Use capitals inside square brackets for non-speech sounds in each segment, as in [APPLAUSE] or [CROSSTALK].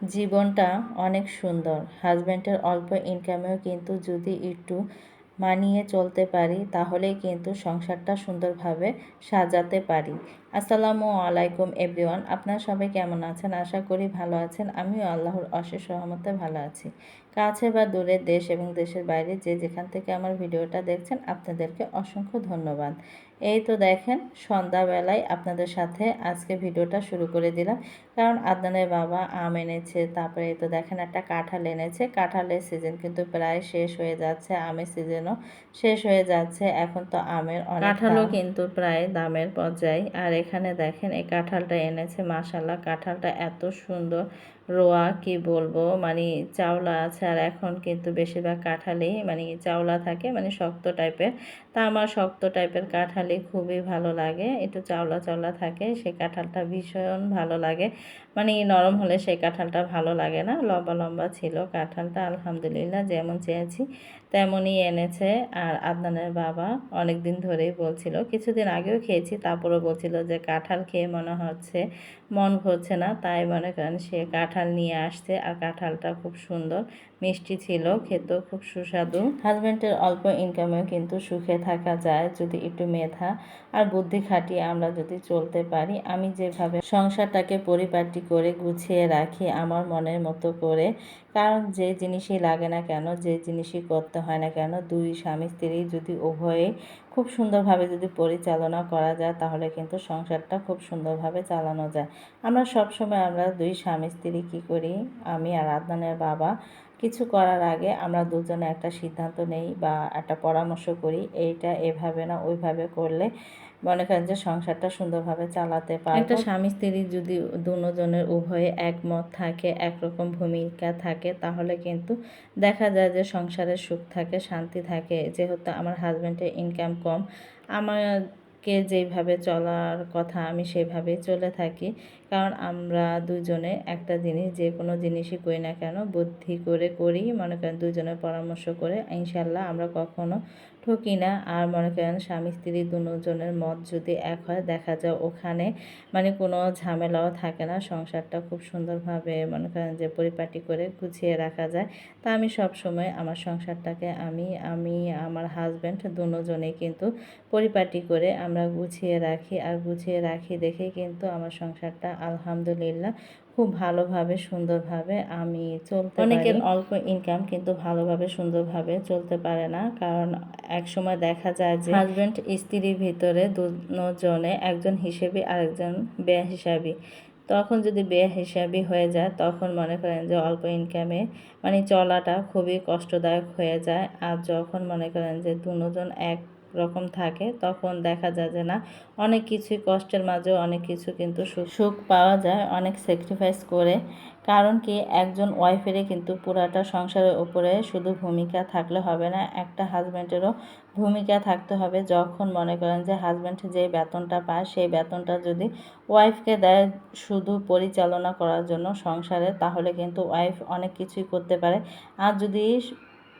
জীবনটা অনেক সুন্দর। হাজব্যান্ডের অল্প ইনকামেও কিন্তু যদি একটু মানিয়ে চলতে পারি, তাহলেই কিন্তু সংসারটা সুন্দরভাবে সাজাতে পারি। আসসালামু আলাইকুম এভরিওয়ান আপনারা সবাই কেমন আছেন? আশা করি ভালো আছেন। আমিও আল্লাহর অশেষ সহমতে ভালো আছি। কাছে বা দূরে দেশ এবং দেশের বাইরে যে যেখান থেকে আমার ভিডিওটা দেখছেন আপনাদেরকে অসংখ্য ধন্যবাদ। এই তো দেখেন সন্ধ্যাবেলায় আপনাদের সাথে আজকে ভিডিওটা শুরু করে দিলাম। কারণ আদনানের বাবা আম এনেছে তারপরে এই তো দেখেন একটা কাঁঠাল এনেছে। কাঁঠালের সিজন কিন্তু প্রায় শেষ হয়ে যাচ্ছে আমের সিজনও শেষ হয়ে যাচ্ছে। এখন তো আমের কাঁঠালও কিন্তু প্রায় দামের পর্যায়ে। আর এখানে দেখেন এই কাঁঠালটা এনেছে মাসাল্লাহ কাঁঠালটা এত সুন্দর। রোয়া কি বলব? মানে চাওলা আছে আর এখন কিন্তু বেশিরভাগ কাঁঠালেই মানে চাওলা থাকে মানে শক্ত টাইপের। তা আমার শক্ত টাইপের কাঁঠালই খুবই ভালো লাগে, একটু চাওলা চাওলা থাকে, সেই কাঁঠালটা ভীষণ ভালো লাগে। মানে নরম হলে সেই কাঁঠালটা ভালো লাগে না, লম্বা লম্বা ছিল কাঁঠালটা, আলহামদুলিল্লাহ যেমন চেয়েছি তেমনই এনেছে। আর আদনানের বাবা অনেক দিন ধরেই বলছিল, কিছুদিন আগেও খেয়েছি, তারপরেও বলছিল যে কাঁঠাল খেয়ে মনে হচ্ছে মন ভরছে না, তাই মনে করেন সে কাঁঠাল নিয়ে আসছে আর কাঁঠালটা খুব সুন্দর। মিষ্টি ছিল, খেতেও খুব সুস্বাদু। হাজব্যান্ডের অল্প ইনকামেও কিন্তু সুখে থাকা যায় যদি একটু মেধা আর বুদ্ধি খাটিয়ে আমরা যদি চলতে পারি। আমি যেভাবে সংসারটাকে পরিপাটি করে গুছিয়ে রাখি আমার মনের মতো করে, কারণ যে জিনিসই লাগে না কেন, যে জিনিসই করতে হয় না কেন, দুই স্বামী স্ত্রী যদি উভয়ে খুব সুন্দরভাবে যদি পরিচালনা করা যায়, তাহলে কিন্তু সংসারটা খুব সুন্দরভাবে চালানো যায়। আমরা সবসময় আমরা দুই স্বামী স্ত্রী কী করি? আমি আর আদনানের বাবা কিছু করার আগে আমরা দুজনে একটা সিদ্ধান্ত নেই বা একটা পরামর্শ করি, এইটা এভাবে না, ওইভাবে করলে মনে করেন যে সংসারটা সুন্দরভাবে চালাতে পারে একটা স্বামী স্ত্রী যদি দুজনের উভয়ে একমত থাকে, একরকম ভূমিকা থাকে, তাহলে কিন্তু দেখা যায় যে সংসারের সুখ থাকে, শান্তি থাকে। যেহেতু আমার হাজব্যান্ডের ইনকাম কম, আমার কে যেভাবে চলার কথা আমি সেভাবে চলে থাকি। কারণ আমরা দুজনে একটা জিনিস যে কোনো জিনিসই করি না কেন, বুদ্ধি করে করি, মনে করেন দুজনে পরামর্শ করে, ইনশাল্লাহ আমরা কখনো ঠকি না? আর মনে করেন স্বামী, স্ত্রী দুজনের মত যদি এক হয়, দেখা যায় ওখানে মানে কোনো ঝামেলাও থাকে না। সংসারটা খুব সুন্দরভাবে মনে করেন যে পরিপাটি করে গুছিয়ে রাখা যায়। তা আমি সব সময় আমার সংসারটাকে আমি আমি, আমার হাজব্যান্ড দুজনেই কিন্তু পরিপাটি করে আমরা গুছিয়ে রাখি। আর গুছিয়ে রাখি দেখে কিন্তু আমার সংসারটা আলহামদুলিল্লাহ খুব ভালোভাবে, সুন্দরভাবে আমি চলতে অনেকের অল্প ইনকাম কিন্তু ভালোভাবে, সুন্দরভাবে চলতে পারে না। কারণ এক সময় দেখা যায় যে হাজব্যান্ড স্ত্রীর ভিতরে দুজনে একজন হিসেবে আরেকজন ব্যয় হিসাবি। তখন যদি ব্যয় হিসাবই হয়ে যায়, তখন মনে করেন যে অল্প ইনকামে মানে চলাটা খুবই কষ্টদায়ক হয়ে যায়। আর যখন মনে করেন যে দুজন এক রকম থাকে, তখন দেখা যায় যে না, অনেক কিছুই কষ্টের মাঝেও অনেক কিছু কিন্তু সুখ পাওয়া যায়, অনেক স্যাক্রিফাইস করে। কারণ কি, একজন ওয়াইফেরই কিন্তু পুরাটা সংসারের উপরে শুধু ভূমিকা থাকলে হবে না, একটা হাজব্যান্ডেরও ভূমিকা থাকতে হবে। যখন মনে করেন যে হাজব্যান্ড যে বেতনটা পায়, সেই বেতনটা যদি ওয়াইফকে দেয় শুধু পরিচালনা করার জন্য সংসারে, তাহলে কিন্তু ওয়াইফ অনেক কিছুই করতে পারে। আর যদি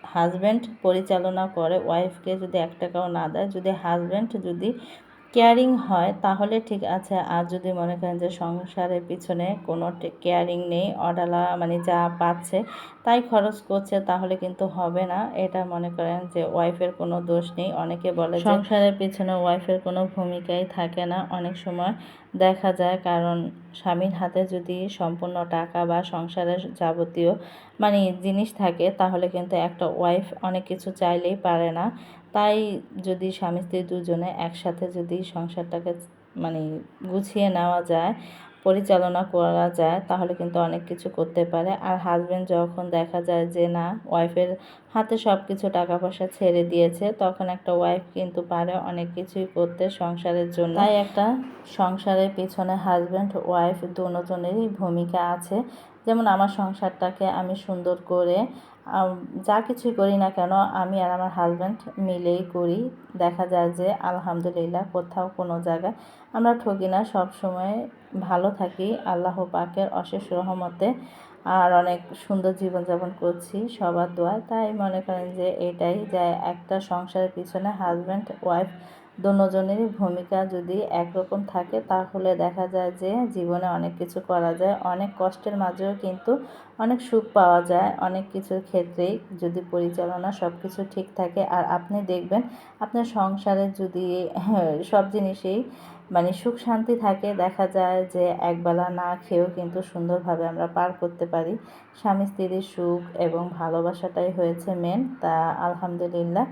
হাজব্যান্ড পরিচালনা করে ওয়াইফকে যদি এক টাকাও না দেয় যদি হাজব্যান্ড যদি কেয়ারিং হয়, তাহলে ঠিক আছে। আর যদি মনে করেন যে সংসারের পিছনে কোনো কেয়ারিং নেই, অডালা মানে যা পাচ্ছে তাই খরচ করছে, তাহলে কিন্তু হবে না। এটা মনে করেন যে ওয়াইফের কোনো দোষ নেই। অনেকে বলে সংসারের পিছনে ওয়াইফের কোনো ভূমিকাই থাকে না। অনেক সময় দেখা যায় কারণ স্বামীর হাতে যদি সম্পূর্ণ টাকা বা সংসারের যাবতীয় মানে জিনিস থাকে, তাহলে কিন্তু একটা ওয়াইফ অনেক কিছু চাইলেই পারে না। তাই যদি স্বামী, স্ত্রী দুজনে একসাথে যদি সংসারটাকে মানে গুছিয়ে নেওয়া যায়, পরিচালনা করা যায়, তাহলে কিন্তু অনেক কিছু করতে পারে। আর হাজব্যান্ড যখন দেখা যায় যে না ওয়াইফের হাতে সব কিছু টাকা পয়সা ছেড়ে দিয়েছে, তখন একটা ওয়াইফ কিন্তু পারে অনেক কিছুই করতে সংসারের জন্য। তাই একটা সংসারের পিছনে হাজব্যান্ড ওয়াইফ দুজনেরই ভূমিকা আছে। যেমন আমার সংসারটাকে আমি সুন্দর করে যা কিছুই করি না কেন, আমি আর আমার হাজব্যান্ড মিলেই করি। দেখা যায় যে আলহামদুলিল্লাহ কোথাও কোনো জায়গায় আমরা ঠকি না, সব সময় ভালো থাকি, আল্লাহ পাকের অশেষ রহমতে। আর অনেক সুন্দর জীবনযাপন করছি, সবার দোয়া তাই মনে করেন যে এটাই যে একটা সংসারের পিছনে হাজব্যান্ড ওয়াইফ দুজনেরই ভূমিকা যদি একরকম থাকে, তাহলে দেখা যায় যে জীবনে অনেক কিছু করা যায়। অনেক কষ্টের মাঝেও কিন্তু অনেক সুখ পাওয়া যায়। অনেক কিছুর ক্ষেত্রেই যদি পরিচালনা সব কিছু ঠিক থাকে। আর আপনি দেখবেন, আপনার সংসারে যদি [LAUGHS] সব জিনিসেই মানে সুখ শান্তি থাকে, দেখা যায় যে একবেলা না খেয়েও কিন্তু সুন্দরভাবে আমরা পার করতে পারি। স্বামী স্ত্রীর সুখ এবং ভালোবাসাটাই হয়েছে মেন তা আলহামদুলিল্লাহ।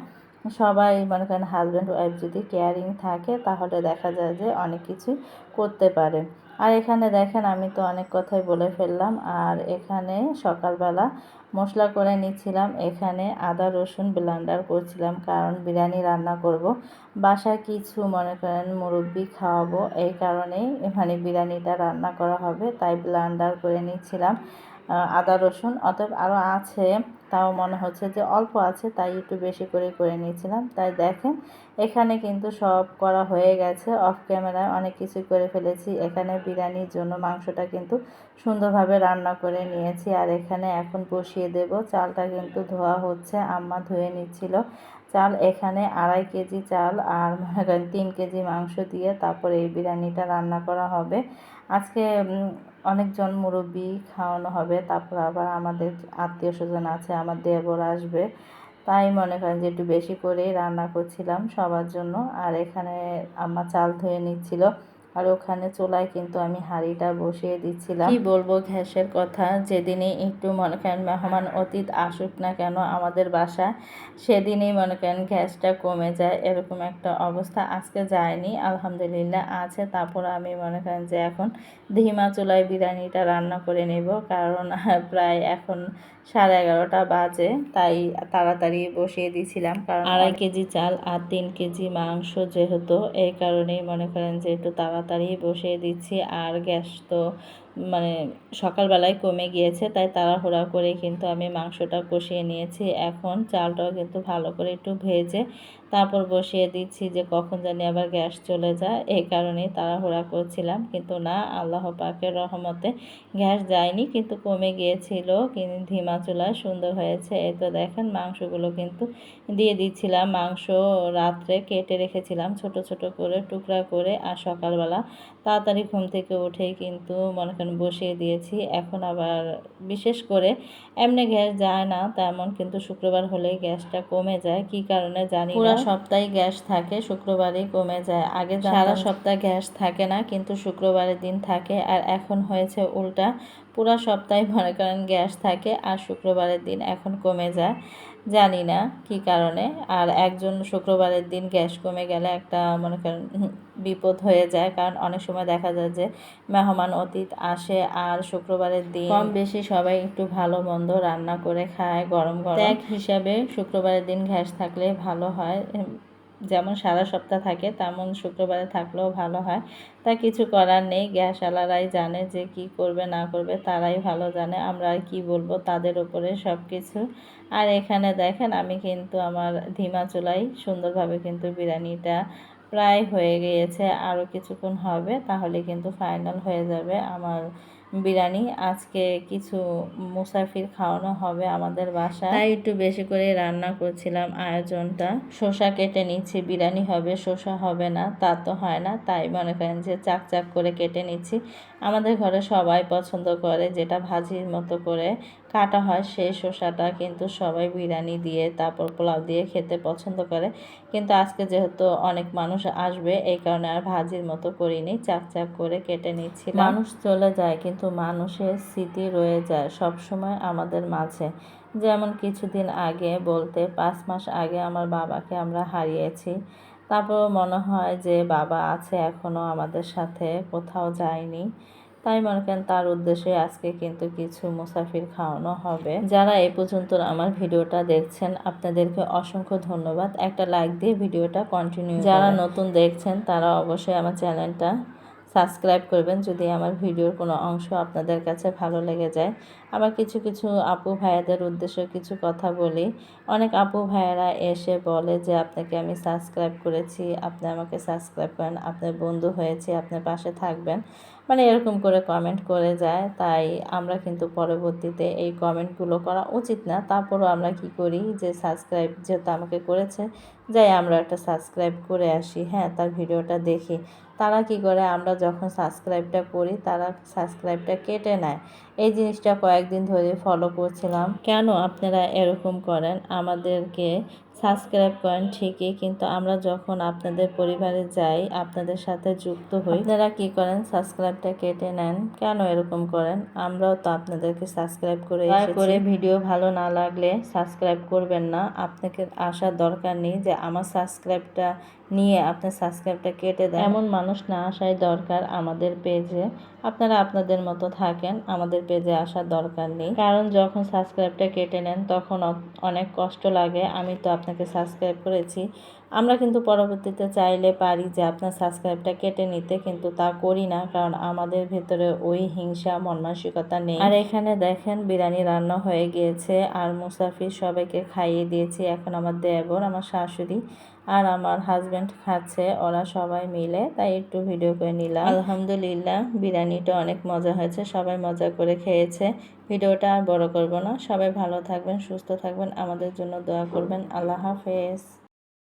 সবাই মনে করেন হাজব্যান্ড ওয়াইফ যদি কেয়ারিং থাকে, তাহলে দেখা যায় যে অনেক কিছু করতে পারে। আর এখানে দেখেন আমি তো অনেক কথাই বলে ফেললাম। আর এখানে সকালবেলা মশলা করে নিচ্ছিলাম। এখানে আদা, রসুন ব্লান্ডার করছিলাম। কারণ বিরিয়ানি রান্না করব। বাসায় কিছু মনে করেন মুরব্বি খাওয়াবো। এই কারণেই মানে বিরিয়ানিটা রান্না করা হবে। তাই ব্লান্ডার করে নিচ্ছিলাম আদা, রসুন। অতএব আরও আছে তাও মনে হচ্ছে যে অল্প আছে, তাই একটু বেশি করে করে নিয়েছিলাম। তাই দেখেন, এখানে কিন্তু সব করা হয়ে গেছে। অফ ক্যামেরায় অনেক কিছু করে ফেলেছি। এখানে বিরিয়ানির জন্য মাংসটা কিন্তু সুন্দরভাবে রান্না করে নিয়েছি। আর এখানে এখন বসিয়ে দেব। চালটা কিন্তু ধোয়া হচ্ছে, আম্মা ধুয়ে নিচ্ছিল। চাল এখানে আড়াই কেজি চাল আর মনে করেন তিন কেজি মাংস দিয়ে তারপরে এই বিরিয়ানিটা রান্না করা হবে। আজকে অনেকজন মুরব্বি খাওয়ানো হবে, তারপর আবার আমাদের আত্মীয় স্বজন আছে, আমার দেবর আসবে। তাই মনে করেন যে একটু বেশি করেই রান্না করছিলাম সবার জন্য। আর এখানে আমার চাল ধুয়ে নিচ্ছিল। আর ওখানে চুলায় কিন্তু আমি হাঁড়িটা বসিয়ে দিচ্ছিলাম। কি বলব গ্যাসের কথা যেদিনই একটু মনে করেন মেহমান অতীত আসুক না কেন আমাদের বাসা সেদিনই মনে করেন গ্যাসটা কমে যায় এরকম একটা অবস্থা। আজকে যায়নি আলহামদুলিল্লাহ আছে তারপর আমি মনে করেন যে এখন ধিমা চুলায় বিরিয়ানিটা রান্না করে নেব কারণ [LAUGHS] প্রায় এখন সাড়ে এগারোটা বাজে তাই তাড়াতাড়ি বসিয়ে দিয়েছিলাম কারণ আড়াই কেজি চাল আর তিন কেজি মাংস যেহেতু এই কারণেই মনে করেন যে একটু তাড়াতাড়ি বসিয়ে দিচ্ছি, আর গ্যাস তো মানে সকালবেলায় কমে গিয়েছে, তাই তাড়াহুড়া করে কিন্তু আমি মাংসটা কষিয়ে নিয়েছি। এখন চালটাও কিন্তু ভালো করে একটু ভেজে তারপর বসিয়ে দিচ্ছি যে কখন জানি আবার গ্যাস চলে যায়। এই কারণেই তাড়াহুড়া করছিলাম। কিন্তু না, আল্লাহ পাকের রহমতে গ্যাস যায়নি, কিন্তু কমে গিয়েছিল। ধিমা চুলায় সুন্দর হয়েছে। এই তো দেখেন, মাংসগুলো কিন্তু দিয়ে দিচ্ছিলাম। মাংস রাত্রে কেটে রেখেছিলাম ছোট ছোট করে, টুকরা করে। আর সকালবেলা তাড়াতাড়ি ঘুম থেকে উঠেই কিন্তু মনে করেন বসিয়ে দিয়েছি। এখন আবার বিশেষ করে এমনি গ্যাস যায় না, তেমন কিন্তু শুক্রবার হলেই গ্যাসটা কমে যায়। কি কারণে জানি পুরো সপ্তাহে গ্যাস থাকে শুক্রবারে কমে যায়। আগে সারা সপ্তাহ গ্যাস থাকে না কিন্তু শুক্রবারের দিন থাকে। আর এখন হয়েছে উল্টা। পুরো সপ্তাহে মনে করেন গ্যাস থাকে আর শুক্রবারের দিন এখন কমে যায়। জানি না কি কারণে। আর একজন শুক্রবারের দিন গ্যাস কমে গেলে একটা মনে করেন বিপদ হয়ে যায়। কারণ অনেক সময় দেখা যায় যে মেহমান অতীত আসে আর শুক্রবারের দিন কম বেশি সবাই একটু ভালো মন্দ রান্না করে খায় গরম গরম। এক হিসাবে শুক্রবারের দিন গ্যাস থাকলে ভালো হয়। যেমন সারা সপ্তাহ থাকে, তেমন শুক্রবারে থাকলেও ভালো হয়। তা কিছু করার নেই, গ্যাসওয়ালারাই জানে যে কি করবে, না করবে, তারাই ভালো জানে আমরা আর কী বলব তাদের ওপরে সব কিছু আর এখানে দেখেন, আমি কিন্তু আমার ধিমা চুলাই সুন্দরভাবে কিন্তু বিরিয়ানিটা প্রায় হয়ে গিয়েছে, আরও কিছুক্ষণ হবে, তাহলে কিন্তু ফাইনাল হয়ে যাবে আমার বিরিয়ানি। আজকে কিছু মুসাফির খাওয়ানো হবে আমাদের বাসায়। তাই একটু বেশি করে রান্না করছিলাম আয়োজনটা। শসা কেটে নিচ্ছি বিরিয়ানি হবে শসা হবে না তা তো হয় না। তাই মনে করেন যে চাক চাক করে কেটে নিচ্ছি। আমাদের ঘরে সবাই পছন্দ করে যেটা ভাজির মতো করে। কাটা হয় সেই শসাটা কিন্তু সবাই বিরিয়ানি দিয়ে, তারপর পোলাও দিয়ে খেতে পছন্দ করে। কিন্তু আজকে যেহেতু অনেক মানুষ আসবে, এই কারণে আর ভাজির মতো করিনি চাক চাক করে কেটে নিচ্ছি মানুষ চলে যায়, কিন্তু মানুষের স্মৃতি রয়ে যায় সব সময় আমাদের মাঝে। যেমন কিছুদিন আগে বলতে, পাঁচ মাস আগে আমার বাবাকে আমরা হারিয়েছি। তারপর মনে হয় যে বাবা আছে এখনও আমাদের সাথে কোথাও যায়নি। তাই মনে করেন তার উদ্দেশ্যে আজকে কিন্তু কিছু মুসাফির খাওয়ানো হবে। যারা এ পর্যন্ত আমার ভিডিওটা দেখছেন আপনাদেরকে অসংখ্য ধন্যবাদ। একটা লাইক দিয়ে ভিডিওটা কন্টিনিউ যারা নতুন দেখছেন তারা অবশ্যই আমার চ্যানেলটা সাবস্ক্রাইব করবেন। যদি আমার ভিডিওর কোনো অংশ আপনাদের কাছে ভালো লেগে যায়। আবার কিছু কিছু আপু ভাইয়াদের উদ্দেশ্যে কিছু কথা বলি। অনেক আপু ভাইয়ারা এসে বলে যে আপনাকে আমি সাবস্ক্রাইব করেছি আপনি আমাকে সাবস্ক্রাইব করেন আপনার বন্ধু হয়েছে আপনার পাশে থাকবেন। মানে এরকম করে কমেন্ট করে যায়। তাই আমরা কিন্তু পরবর্তীতে এই কমেন্টগুলো করা উচিত না। তারপরও আমরা কি করি যে সাবস্ক্রাইব যেহেতু আমাকে করেছে যাই আমরা একটা সাবস্ক্রাইব করে আসি হ্যাঁ তার ভিডিওটা দেখি। তারা কি করে? আমরা যখন সাবস্ক্রাইবটা করি তারা সাবস্ক্রাইবটা কেটে নেয়। এই জিনিসটা কয়েকদিন ধরে ফলো করছিলাম। কেন আপনারা এরকম করেন? আমাদেরকে সাবস্ক্রাইব করেন ঠিকই কিন্তু আমরা যখন আপনাদের পরিবারে যাই আপনাদের সাথে যুক্ত হই আপনারা কি করেন? সাবস্ক্রাইবটা কেটে নেন। কেন এরকম করেন? আমরাও তো আপনাদেরকে সাবস্ক্রাইব করে করে ভিডিও ভালো না লাগলে সাবস্ক্রাইব করবেন না। আপনাকে আসার দরকার নেই যে আমার সাবস্ক্রাইবটা নিয়ে আপনার সাবস্ক্রাইবটা কেটে দেন। এমন মানুষ না আসাই দরকার আমাদের পেজে আপনারা আপনাদের মতো থাকেন, আমাদের পেজে আসার দরকার নেই। কারণ যখন সাবস্ক্রাইবটা কেটে নেন, তখন অনেক কষ্ট লাগে। আমি তো আপনাকে সাবস্ক্রাইব করেছি। আমরা কিন্তু পরবর্তীতে চাইলে পারি যে আপনার সাবস্ক্রাইবটা কেটে নিতে, কিন্তু তা করি না। কারণ আমাদের ভেতরে ওই হিংসা মন মানসিকতা নেই। আর এখানে দেখেন, বিরিয়ানি রান্না হয়ে গিয়েছে। আর মুসাফির সবাইকে খাইয়ে দিয়েছি। এখন আমার দেবর, আমার শাশুড়ি। আর আমার হাজব্যান্ড খাচ্ছে, ওরা সবাই মিলে, তাই একটু ভিডিও করে নিলাম। আলহামদুলিল্লাহ, বিরিয়ানিটা অনেক মজা হয়েছে, সবাই মজা করে খেয়েছে। ভিডিওটা আর বড় করব না, সবাই ভালো থাকবেন, সুস্থ থাকবেন, আমাদের জন্য দোয়া করবেন, আল্লাহ হাফেজ।